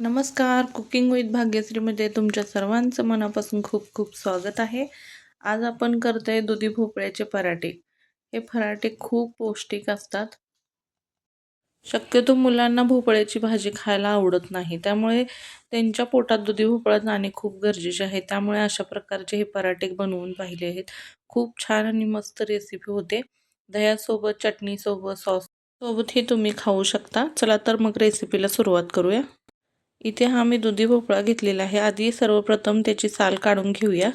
नमस्कार cooking with भाग्यश्रीमध्ये तुमच्या सर्वांचं मनापासून खूप खूप स्वागत आहे. आज आपण करतो आहे दुधी भोपळ्याचे पराठे. हे पराठे खूप पौष्टिक असतात. शक्यतो मुलांना भोपळ्याची भाजी खायला आवडत नाही. त्यामुळे त्यांच्या पोटात दुधी भोपळा जाणे खूप गरजेचे आहे. त्यामुळे अशा प्रकारचे हे पराठे बनवून पाहिले आहेत. खूप छान आणि मस्त रेसिपी होते. दह्यासोबत चटणीसोबत सॉस सोबतही तुम्ही खाऊ शकता. चला तर मग रेसिपीला सुरुवात करूया. इथे हा मी दुधी भोपळा घेतलेला आहे. आधी सर्वप्रथम त्याची साल काढून घेऊया.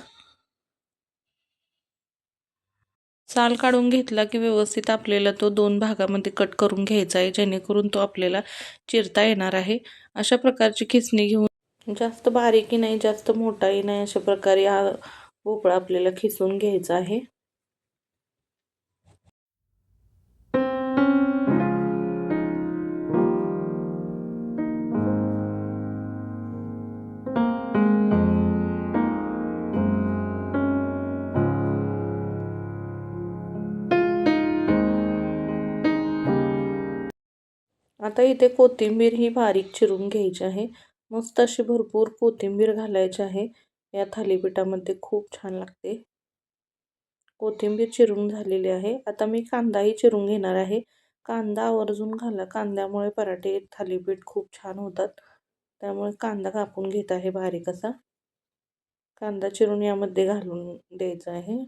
साल काढून घेतला की व्यवस्थित आपल्याला तो दोन भागामध्ये कट करून घ्यायचा आहे. जेणेकरून तो आपल्याला चिरता येणार आहे. अशा प्रकारची खिसणी घेऊन जास्त बारीकही नाही जास्त मोठाही नाही अशा प्रकारे हा भोपळा आपल्याला खिसून घ्यायचा आहे. आता इथे कोथिंबीर ही बारीक चिरून घ्यायची आहे. मस्त अशी भरपूर कोथिंबीर घालायची आहे. या थालीपीठामध्ये खूप छान लागते. कोथिंबीर चिरून झालेली आहे. आता मी कांदाही चिरून घेणार आहे. कांदा आवर्जून घाला. कांद्यामुळे पराठे थालीपीठ खूप छान होतात. त्यामुळे कांदा कापून घेत आहे बारीक असा. कांदा चिरून यामध्ये घालून द्यायचा आहे.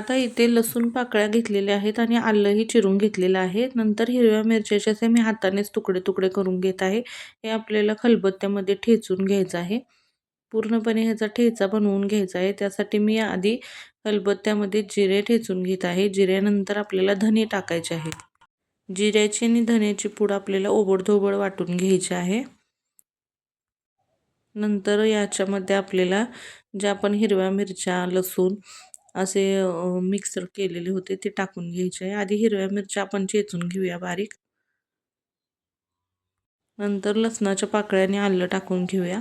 आता इथे लसूण पाकळ्या घेतलेल्या आहेत आणि आलंही चिरून घेतलेलं आहे. नंतर हिरव्या मिरच्याचे असे मी हातानेच तुकडे तुकडे करून घेत आहे. हे आपल्याला खलबत्त्यामध्ये ठेचून घ्यायचं आहे. पूर्णपणे ह्याचा ठेचा बनवून घ्यायचा आहे. त्यासाठी मी आधी खलबत्त्यामध्ये जिरे ठेचून घेत आहे. जिऱ्यानंतर आपल्याला धने टाकायचे आहे जिऱ्याची आणि धन्याची पूड आपल्याला ओबडधोबड वाटून घ्यायची आहे. नंतर याच्यामध्ये आपल्याला ज्या आपण हिरव्या मिरच्या लसूण असे मिक्सर केलेले होते ते टाकून घ्यायचे. आहे आधी हिरव्या मिरच्या आपण चेचून घेऊया बारीक. नंतर लसणाच्या पाकळ्याने आलं टाकून घेऊया.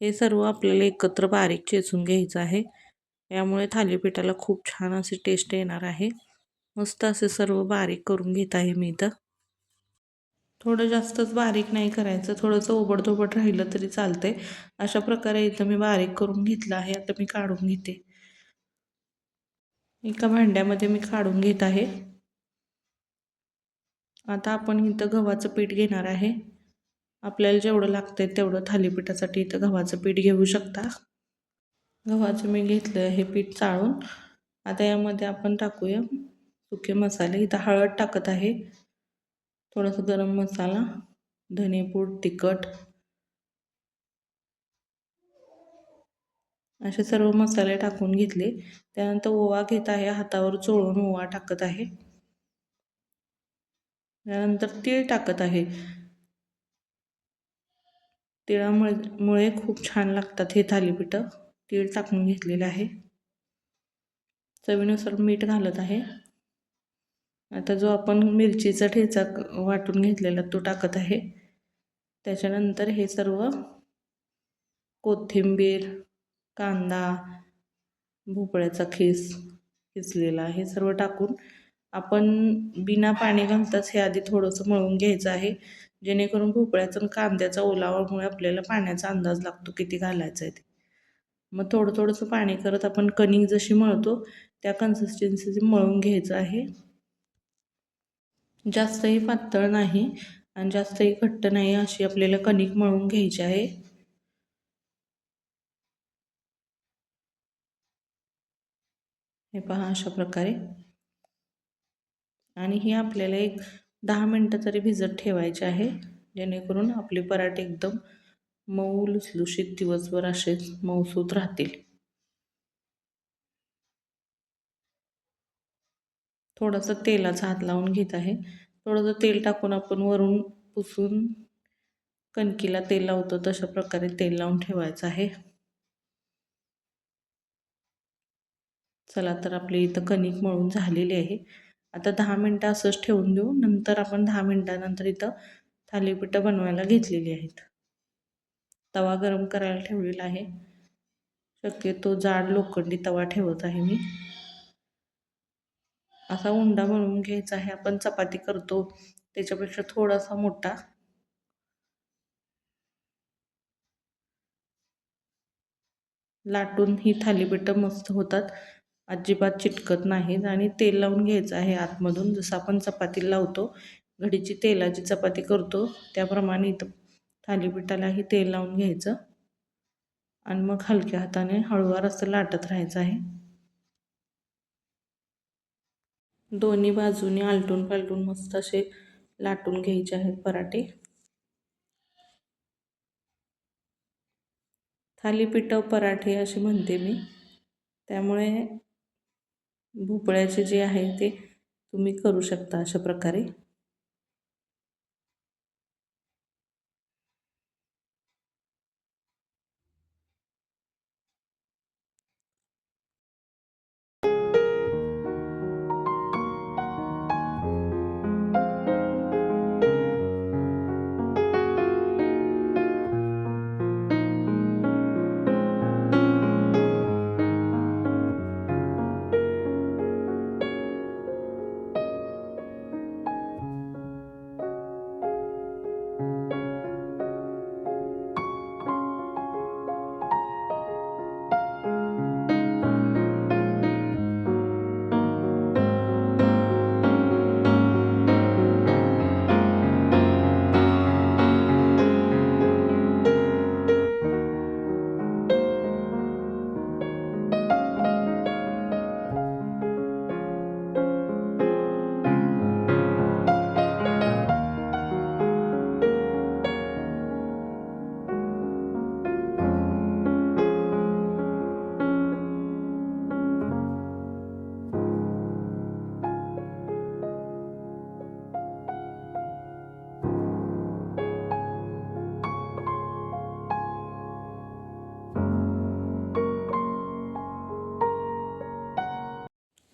हे सर्व आपल्याला एकत्र बारीक चेचून घ्यायचं आहे. यामुळे थालीपीठाला खूप छान असे टेस्ट येणार आहे. मस्त असे सर्व बारीक करून घेत आहे मी इथं. थोडं जास्तच बारीक नाही करायचं. थोडंसं ओबडधोबड राहिलं तरी चालतंय. अशा प्रकारे इथं मी बारीक करून घेतलं आहे. आता मी काढून घेते. एका भांड्यामध्ये मी काढून घेत आहे. आता आपण इथं गव्हाचं पीठ घेणार आहे. आपल्याला जेवढं लागतंय तेवढं थालीपीठासाठी इथं गव्हाचं पीठ घेऊ शकता. गव्हाचं मी घेतलं हे पीठ चाळून. आता यामध्ये आपण टाकूया सुके मसाले. इथं हळद टाकत आहे. थोडंसं गरम मसाला धनेपूड तिखट असे सर्व मसाले टाकून घेतले. त्यानंतर ओवा घेत आहे हातावर चोळून ओवा टाकत आहे. त्यानंतर तीळ टाकत आहे. तिळामुळे मुळे खूप छान लागतात हे थालीपीठं. तीळ टाकून घेतलेलं आहे. चवीनुसार मीठ घालत आहे. आता जो आपण मिरचीचा ठेचा वाटून घेतलेला तो टाकत आहे. त्याच्यानंतर हे सर्व कोथिंबीर कांदा भोपळ्याचा खीस किसलेला हे सर्व टाकून आपण बिना पाणी घालताच हे आधी थोडंसं मळून घ्यायचं आहे. जेणेकरून भोपळ्याचा आणि कांद्याचा ओलावामुळे आपल्याला पाण्याचा अंदाज लागतो किती घालायचा आहे ते. मग थोडं थोडंसं पाणी करत आपण कणिक जशी मळतो त्या कन्सिस्टन्सीचे मळून घ्यायचं आहे. जास्तही पातळ नाही आणि जास्तही घट्ट नाही अशी आपल्याला कणिक मळून घ्यायची आहे. हे पहा अशा प्रकारे. आणि ही आपल्याला एक दहा मिनटं तरी भिजत ठेवायची आहे. जेणेकरून आपले पराठे एकदम मऊ लुसलुशीत दिवसभर असेच मऊसूत राहतील. थोडंसं तेलाचा हात लावून घेत आहे. थोडंसं तेल टाकून आपण वरून पुसून कणकीला तेल लावतो तशा प्रकारे तेल लावून ठेवायचं आहे. चला तर आपली इथं कणिक मळून झालेली आहे. आता दहा मिनटं असंच ठेवून देऊ. नंतर आपण दहा मिनटानंतर इथं थालीपीठं बनवायला घेतलेली आहेत. तवा गरम करायला ठेवलेला आहे. शक्यतो जाड लोखंडी तवा ठेवत आहे मी. असा उंडा बनवून घ्यायचा आहे. आपण चपाती करतो. त्याच्यापेक्षा थोडासा मोठा. लाटून ही थालीपीठं मस्त होतात. अजिबात चिटकत नाहीत आणि तेल लावून घ्यायचं आहे आतमधून. जसं आपण चपाती लावतो घडीची तेलाची चपाती करतो त्याप्रमाणे इथं थालीपीठालाही तेल लावून घ्यायचं. आणि मग हलक्या हाताने हळूवार असं लाटत राहायचं आहे. दोन्ही बाजूने आलटून पालटून मस्त असे लाटून घ्यायचे आहेत पराठे. थालीपीठ पराठे असे म्हणते मी. त्यामुळे भोपळ्याचे जे आहे ते तुम्ही करू शकता अशा प्रकारे.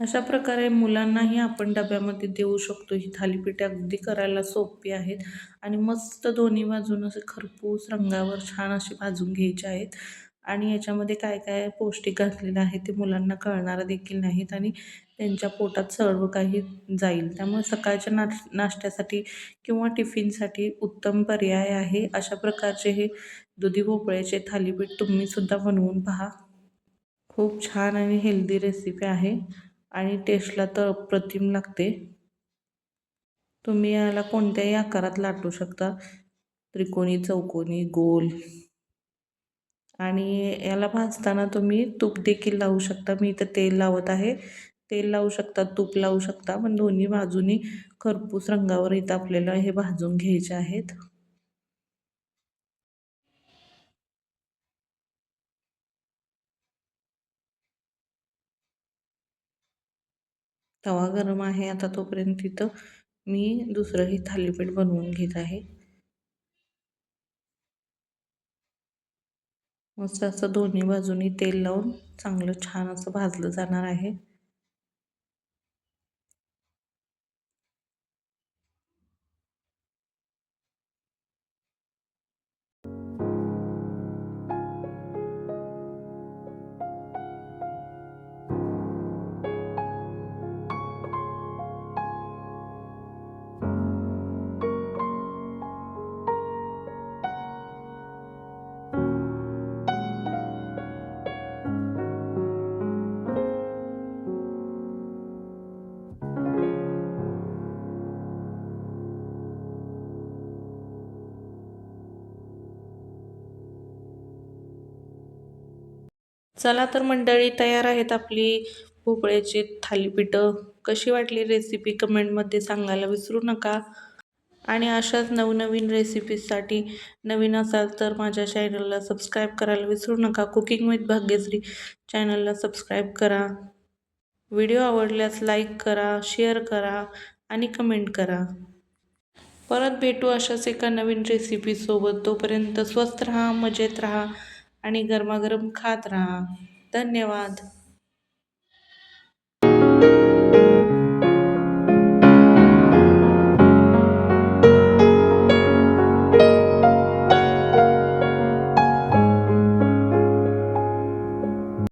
अशा प्रकारे मुलांनाही आपण डब्यामध्ये देऊ शकतो. ही थालीपीठे अगदी करायला सोपी आहेत. आणि मस्त दोन्ही बाजून असे खरपूस रंगावर छान असे भाजून घ्यायचे आहेत. आणि याच्यामध्ये काय काय पौष्टिक घातलेलं आहे ते मुलांना कळणारं देखील नाहीत आणि त्यांच्या पोटात सर्व काही जाईल. त्यामुळे सकाळच्या नाश नाश्त्यासाठी किंवा टिफिनसाठी उत्तम पर्याय आहे. अशा प्रकारचे हे दुधी भोपळ्याचे थालीपीठ तुम्हीसुद्धा बनवून पहा. खूप छान आणि हेल्दी रेसिपी आहे. आणि टेस्टला तर अप्रतिम लागते. तुम्ही याला कोणत्याही आकारात लाटू शकता. त्रिकोणी चौकोनी गोल. आणि याला भाजताना तुम्ही तूप देखील लावू शकता. मी इथं तेल लावत आहे. तेल लावू शकता तूप लावू शकता. पण दोन्ही बाजूनी खरपूस रंगावर इथं आपल्याला हे भाजून घ्यायचे आहेत. तवा गरम आहे. आता तोपर्यंत तिथं मी दुसरंही थालीपीठ बनवून घेत आहे. मस्त असं दोन्ही बाजूनी तेल लावून चांगलं छान असं भाजलं जाणार आहे. चला तर मंडळी तयार आहेत आपली भोपळ्याची थालीपीठं. कशी वाटली रेसिपी कमेंटमध्ये सांगायला विसरू नका. आणि अशाच नवनवीन रेसिपीजसाठी नवीन असाल तर माझ्या चॅनलला सबस्क्राईब करायला विसरू नका. कुकिंग विथ भाग्यश्री चॅनलला सबस्क्राईब करा. व्हिडिओ आवडल्यास लाईक करा शेअर करा आणि कमेंट करा. परत भेटू अशाच एका नवीन रेसिपीसोबत तोपर्यंत स्वस्त रहा मजेत राहा. आणि गरमागरम खात राहा. धन्यवाद.